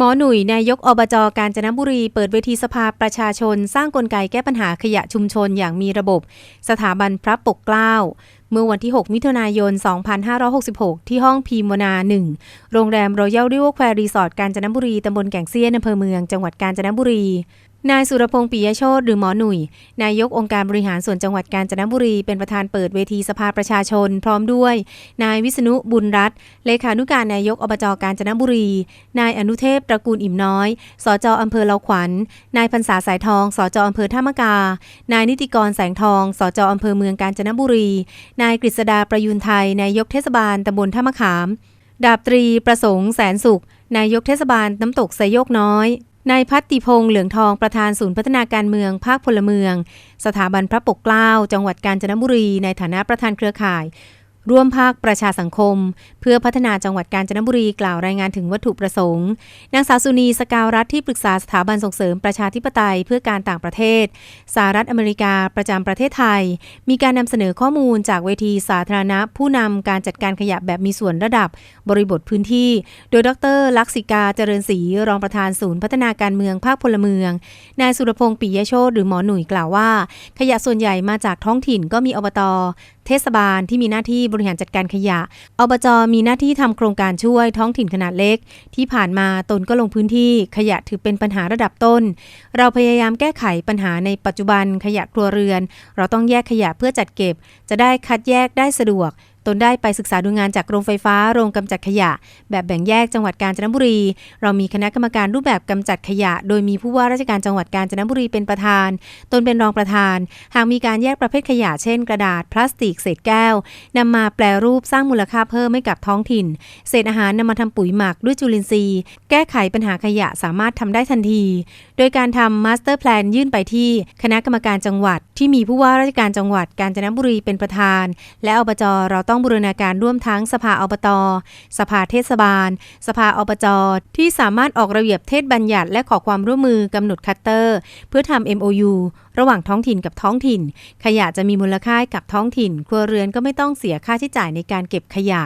หมอหนุ่ยนายกอบจกาญจนบุรี เปิดเวทีสภาประชาชน สร้างกลไกแก้ปัญหาขยะชุมชนอย่างมีระบบ สถาบันพระปกเกล้า เมื่อวันที่ 6 มิถุนายน 2566 ที่ห้องพีมวนา 1 โรงแรมรอยัลริเวอร์แควร์รีสอร์ทกาญจนบุรี ตำบลแก่งเซียนอำเภอเมือง จังหวัดกาญจนบุรี นายสุรพงษ์ปิยโชตหรือหมอหนุ่ย นายกองค์การบริหารส่วนจังหวัดกาญจนบุรี เป็นประธานเปิดเวทีสภาประชาชน พร้อมด้วย นายวิษณุบุญรัตน์เลขานุการนายกอบจกาญจนบุรี นายอนุเทพตระกูลอิ่มน้อย สจอำเภอเลาขวัญ นายพันษาสายทอง สจอำเภอท่ามะกา นายนิติกรแสงทอง สจอำเภอเมืองกาญจนบุรี นายกฤษดาประยุนไทย นายกเทศบาลตำบลท่ามะขาม ดาบตรีประสงค์แสนสุข นายกเทศบาลน้ำตกไซโยกน้อย นายพัตติพงษ์เหลืองทองประธานศูนย์พัฒนาการเมืองภาคพลเมือง สถาบันพระปกเกล้าจังหวัดกาญจนบุรี ในฐานะประธานเครือข่าย ร่วมภาคประชาสังคม เพื่อพัฒนาจังหวัดกาญจนบุรีกล่าวรายงานถึงวัตถุประสงค์ นางสาวสุนีสกาวรัฐที่ปรึกษาสถาบันส่งเสริมประชาธิปไตยเพื่อการต่างประเทศสหรัฐอเมริกาประจำประเทศไทย มีการนำเสนอข้อมูลจากเวทีสาธารณะ ผู้นำการจัดการขยะแบบมีส่วนระดับบริบทพื้นที่ โดยดร ลักษิกาเจริญศรีรองประธานศูนย์พัฒนาการเมืองภาคพลเมือง นายสุรพงษ์ปิยโชตหรือหมอหนุ่ยกล่าวว่า ขยะส่วนใหญ่มาจากท้องถิ่นก็มีอบต เทศบาลที่มีหน้าที่บริหารจัดการขยะ อบจมีหน้าที่ทำโครงการช่วยท้องถิ่นขนาดเล็ก ที่ผ่านมาตนก็ลงพื้นที่ขยะถือเป็นปัญหาระดับต้น เราพยายามแก้ไขปัญหาในปัจจุบันขยะครัวเรือน เราต้องแยกขยะเพื่อจัดเก็บ จะได้คัดแยกได้สะดวก ตนได้ไปศึกษาดูงานจากโรงไฟฟ้าโรงกำจัดขยะ แบบแบ่งแยกจังหวัดกาญจนบุรี เรามีคณะกรรมการรูปแบบกำจัดขยะ โดยมีผู้ว่าราชการจังหวัดกาญจนบุรีเป็นประธาน ตนเป็นรองประธาน หากมีการแยกประเภทขยะเช่น กระดาษพลาสติกเศษแก้วนำมาแปลรูปสร้างมูลค่าเพิ่มให้กับท้องถิ่น เศษอาหารนำมาทำปุ๋ยหมักด้วยจุลินทรีย์ แก้ไขปัญหาขยะสามารถทำได้ทันที โดยการทำมาสเตอร์แพลนยื่นไปที่คณะกรรมการจังหวัด ที่มีผู้ว่าราชการจังหวัดกาญจนบุรีเป็นประธาน และอบจเราต้องบูรณาการร่วมทั้งสภาอบต สภาเทศบาล สภาอบจที่สามารถออกระเบียบเทศบัญญัติ และขอความร่วมมือกำหนดคัตเตอร์ เพื่อทำ MOU ระหว่างท้องถิ่นกับท้องถิ่น ขยะจะมีมูลค่าให้กับท้องถิ่น ครัวเรือนก็ไม่ต้องเสียค่าใช้จ่ายในการเก็บขยะ